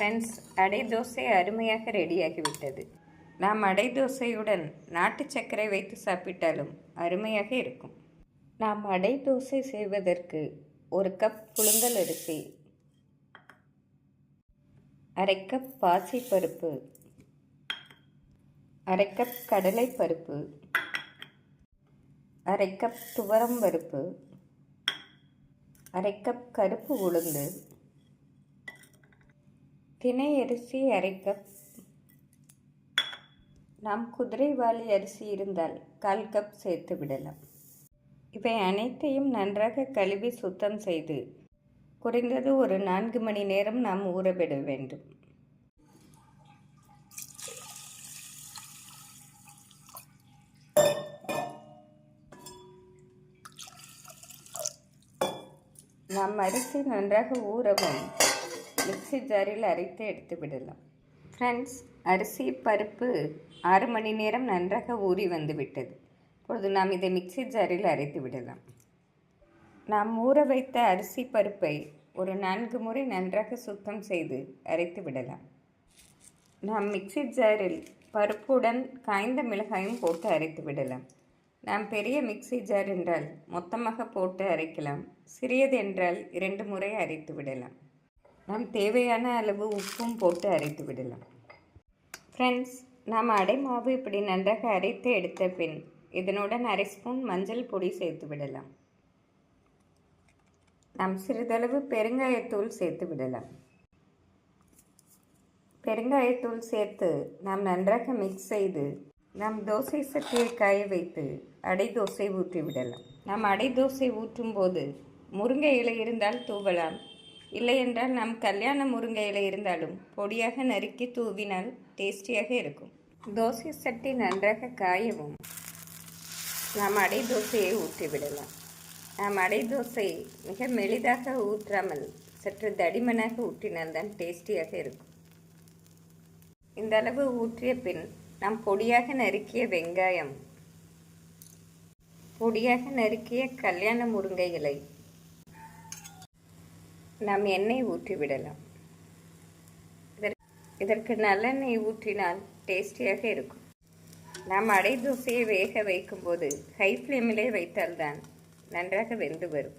Friends அடை தோசை அருமையாக ரெடியாகிவிட்டது. நாம் அடை தோசையுடன் நாட்டு சர்க்கரை வைத்து சாப்பிட்டாலும் அருமையாக இருக்கும். நாம் அடை தோசை செய்வதற்கு ஒரு கப் புழுங்கல் அரிசி அரை கப் பாசிப்பருப்பு அரை கப் கடலை பருப்பு அரை கப் துவரம் பருப்பு அரை கப் கருப்பு உளுந்து தினை அரிசி அரை கப் நாம் குதிரைவாளி அரிசி இருந்தால் கால் கப் சேர்த்து விடலாம். இவை அனைத்தையும் நன்றாக கழுவி சுத்தம் செய்து குறைந்தது ஒரு நான்கு மணி நேரம் நாம் ஊறவிட வேண்டும். நாம் அரிசி நன்றாக ஊறவும். மிக்ஸி ஜாரில் அரைத்து எடுத்து விடலாம். ஃப்ரெண்ட்ஸ் அரிசி பருப்பு ஆறு மணி நேரம் நன்றாக ஊறி வந்து விட்டது இப்பொழுது நாம் இதை மிக்ஸி ஜாரில் அரைத்து விடலாம். நாம் ஊற வைத்த அரிசி பருப்பை ஒரு நான்கு முறை நன்றாக சுத்தம் செய்து அரைத்து விடலாம். நாம் மிக்ஸி ஜாரில் பருப்புடன் காய்ந்த மிளகாயும் போட்டு அரைத்து விடலாம். நாம் பெரிய மிக்ஸி ஜார் என்றால் மொத்தமாக போட்டு அரைக்கலாம். சிறியது என்றால் இரண்டு முறை அரைத்து விடலாம். நாம் தேவையான அளவு உப்பும் போட்டு அரைத்து விடலாம். ஃப்ரெண்ட்ஸ் நாம் அடை மாவு இப்படி நன்றாக அரைத்து எடுத்த பின் இதனுடன் அரை ஸ்பூன் மஞ்சள் பொடி சேர்த்து விடலாம். நாம் சிறிதளவு பெருங்காயத்தூள் சேர்த்து விடலாம். பெருங்காயத்தூள் சேர்த்து நாம் நன்றாக மிக்ஸ் செய்து நாம் தோசை சட்டியை காய வைத்து அடை தோசை ஊற்றி விடலாம். நாம் அடை தோசை ஊற்றும் போது முருங்கை இலை இருந்தால் தூவலாம். இல்லையென்றால் நம் கல்யாண முருங்கை இலை இருந்தாலும் பொடியாக நறுக்கி தூவினால் டேஸ்டியாக இருக்கும். தோசை சட்டி நன்றாக காயவும். நாம் அடை தோசையை ஊற்றிவிடலாம் நாம் அடை தோசை மிக மெலிதாக ஊற்றாமல் சற்று தடிமனாக ஊற்றினால்தான் டேஸ்டியாக இருக்கும். இந்த அளவு ஊற்றிய பின் நாம் பொடியாக நறுக்கிய வெங்காயம் பொடியாக நறுக்கிய கல்யாண முருங்கை இலை நாம் எண்ணெய் ஊற்றி விடலாம். இதற்கு நல்லெண்ணெய் ஊற்றினால் டேஸ்டியாக இருக்கும். நாம் அடை தோசையை வேக வைக்கும்போது ஹை ஃப்ளேமிலே வைத்தால்தான் நன்றாக வெந்து வரும்.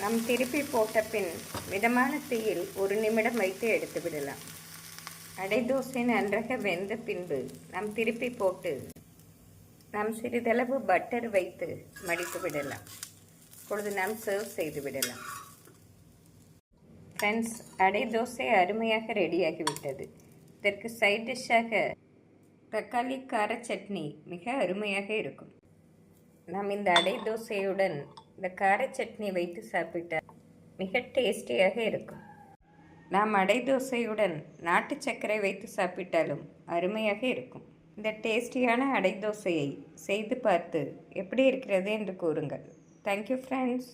நாம் திருப்பி போட்ட பின் மிதமான தீயில் ஒரு நிமிடம் வைத்து எடுத்து விடலாம். அடைதோசை நன்றாக வெந்த பின்பு நாம் திருப்பி போட்டு நாம் சிறிதளவு பட்டர் வைத்து மடித்து விடலாம். இப்பொழுது நாம் சர்வ் செய்து விடலாம். ஃப்ரெண்ட்ஸ் அடை தோசை அருமையாக ரெடியாகிவிட்டது இதற்கு சைட் டிஷ்ஷாக தக்காளி கார சட்னி மிக அருமையாக இருக்கும். நாம் இந்த அடை தோசையுடன் இந்த கார சட்னி வைத்து சாப்பிட்டால் மிக டேஸ்டியாக இருக்கும். நாம் அடை தோசையுடன் நாட்டு சர்க்கரை வைத்து சாப்பிட்டாலும் அருமையாக இருக்கும். இந்த டேஸ்டியான அடை தோசையை செய்து பார்த்து எப்படி இருக்கிறது என்று கூறுங்கள். Thank you friends